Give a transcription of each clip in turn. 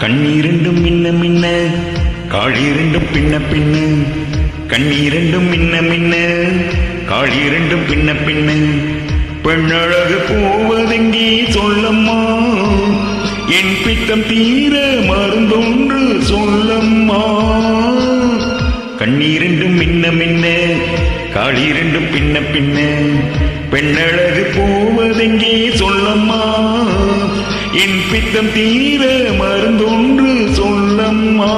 கண்ணீரண்டும் மின்ன மின்ன காழிரண்டும் பின்ன பின்ன கண்ணீரண்டும் மின்ன மின்ன காழிரண்டும் பின்ன பின்ன. பெண்ணழகு போவதெங்கே சொல்லம்மா என் பித்தம் தீர மருந்தொன்று சொல்லம்மா. கண்ணீரண்டும் மின்ன மின்ன காளிரெண்டும் பின்ன பின்ன பெண்ணழகு போவதெங்கே சொல்லம்மா. என் பித்தம் தீர மருந்தொன்று சொல்லம்மா.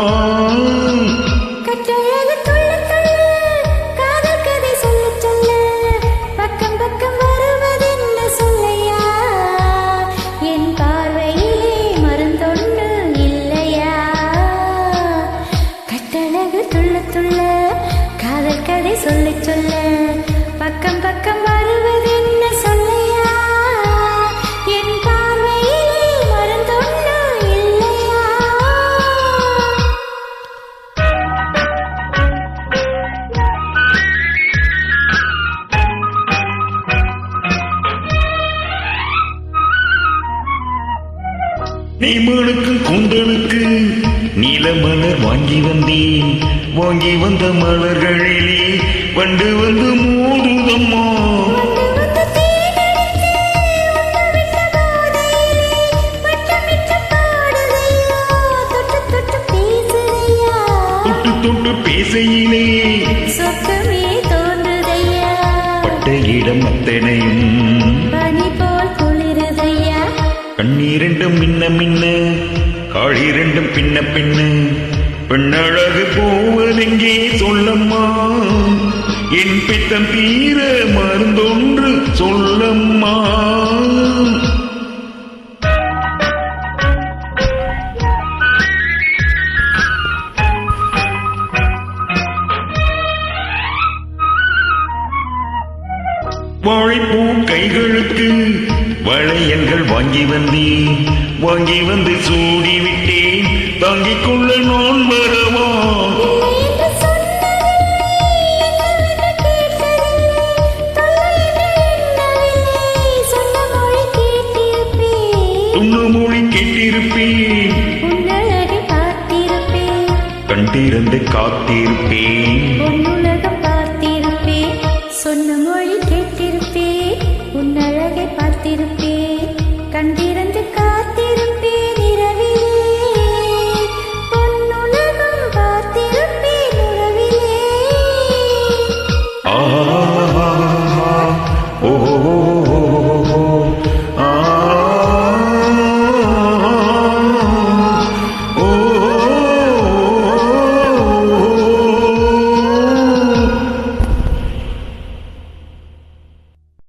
சொல்ல சொல்ல பக்கம் பக்கம் வருவதென்ன நீ மனுக்கு குந்தனுக்கு நீல மலர் வாங்கி வந்தேன். வாங்கி வந்த மலர்களிலே வண்டு வந்து பாடுதையா தொட்டு தொட்டு பேசையிலே சொக்கமே தோன்றுதையா? பட்ட இடம் அத்தனையும் கண்ணீரெண்டும் மின்ன மின்ன காழிரெண்டும் பின்ன பின்ன பெண்ணழகு போவதெங்கே சொல்லம்மா? என் பித்தம் தீர மருந்தொன்று சொல்லம்மா? வாழைப்பூ கைகளுக்கு வளையல்கள் வாங்கி வந்தேன் வாங்கி வந்து சூடி விட்டேன். தாங்கிக் கொள்ள நான் வரவா? மொழி கேட்டிருப்பேன். கண்டிருந்து காத்திருப்பேன். to go.